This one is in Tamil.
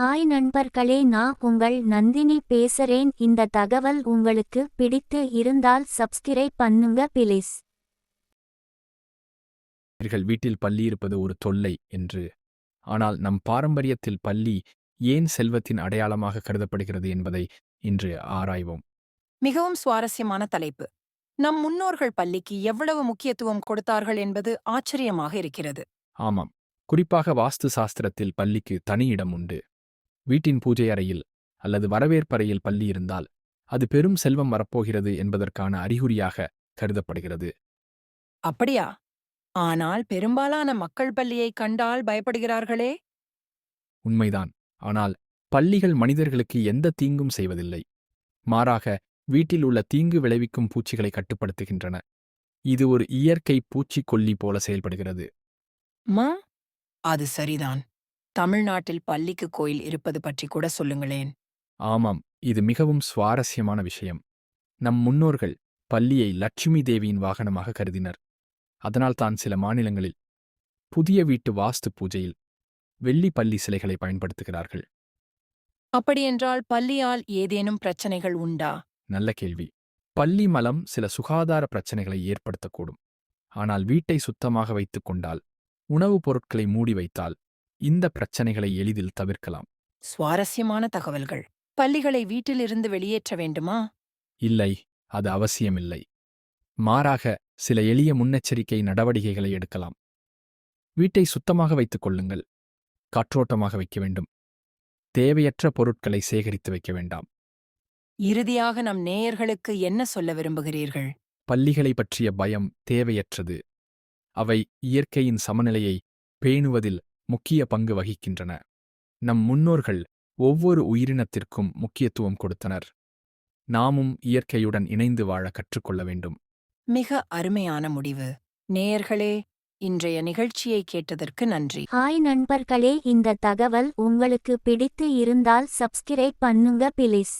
ஹாய் நண்பர்களே நான் உங்கள் நந்தினி பேசுறேன். இந்த தகவல் உங்களுக்கு பிடித்து இருந்தால் சப்ஸ்கிரைப் பண்ணுங்க பிளீஸ் இவர்கள் வீட்டில் பள்ளி இருப்பது ஒரு தொல்லை என்று. ஆனால் நம் பாரம்பரியத்தில் பள்ளி ஏன் செல்வத்தின் அடையாளமாக கருதப்படுகிறது என்பதை இன்று ஆராய்வோம். மிகவும் சுவாரஸ்யமான தலைப்பு. நம் முன்னோர்கள் பள்ளிக்கு எவ்வளவு முக்கியத்துவம் கொடுத்தார்கள் என்பது ஆச்சரியமாக இருக்கிறது. ஆமாம். குறிப்பாக வாஸ்து சாஸ்திரத்தில் பள்ளிக்கு தனி இடம் உண்டு. வீட்டின் பூஜை அறையில் அல்லது வரவேற்பறையில் பள்ளி இருந்தால் அது பெரும் செல்வம் வரப்போகிறது என்பதற்கான அறிகுறியாக கருதப்படுகிறது. அப்படியா? ஆனால் பெரும்பாலான மக்கள் பள்ளியை கண்டால் பயப்படுகிறார்களே? உண்மைதான். ஆனால் பள்ளிகள் மனிதர்களுக்கு எந்த தீங்கும் செய்வதில்லை. மாறாக வீட்டில் உள்ள தீங்கு விளைவிக்கும் பூச்சிகளை கட்டுப்படுத்துகின்றன. இது ஒரு இயற்கை பூச்சிக்கொல்லி போல செயல்படுகிறது. மா? அது சரிதான். தமிழ்நாட்டில் பள்ளிக்கு கோயில் இருப்பது பற்றி கூட சொல்லுங்களேன். ஆமாம் இது மிகவும் சுவாரஸ்யமான விஷயம். நம் முன்னோர்கள் பள்ளியை லட்சுமி தேவியின் வாகனமாக கருதினர். அதனால்தான் சில மாநிலங்களில் புதிய வீட்டு வாஸ்து பூஜையில் வெள்ளி பள்ளி சிலைகளை பயன்படுத்துகிறார்கள். அப்படியென்றால் பள்ளியால் ஏதேனும் பிரச்சனைகள் உண்டா? நல்ல கேள்வி. பள்ளி மலம் சில சுகாதார பிரச்சனைகளை ஏற்படுத்தக்கூடும். ஆனால் வீட்டை சுத்தமாக வைத்துக் கொண்டால் உணவுப் பொருட்களை மூடி வைத்தால் இந்த பிரச்சனைகளை எளிதில் தவிர்க்கலாம். சுவாரஸ்யமான தகவல்கள். பள்ளிகளை வீட்டிலிருந்து வெளியேற்ற வேண்டுமா? இல்லை அது அவசியமில்லை. மாறாக சில எளிய முன்னெச்சரிக்கை நடவடிக்கைகளை எடுக்கலாம். வீட்டை சுத்தமாக வைத்துக் கொள்ளுங்கள். காற்றோட்டமாக வைக்க வேண்டும். தேவையற்ற பொருட்களை சேகரித்து வைக்க வேண்டாம். இறுதியாக நம் நேயர்களுக்கு என்ன சொல்ல விரும்புகிறீர்கள்? பள்ளிகளை பற்றிய பயம் தேவையற்றது. அவை இயற்கையின் சமநிலையை பேணுவதில் முக்கிய பங்கு வகிக்கின்றன. நம் முன்னோர்கள் ஒவ்வொரு உயிரினத்திற்கும் முக்கியத்துவம் கொடுத்தனர். நாமும் இயற்கையுடன் இணைந்து வாழ கற்றுக்கொள்ள வேண்டும். மிக அருமையான முடிவு. நேயர்களே இன்றைய நிகழ்ச்சியை கேட்டதற்கு நன்றி. ஹாய் நண்பர்களே இந்த தகவல் உங்களுக்கு பிடித்து இருந்தால் சப்ஸ்கிரைப் பண்ணுங்க பிளீஸ்.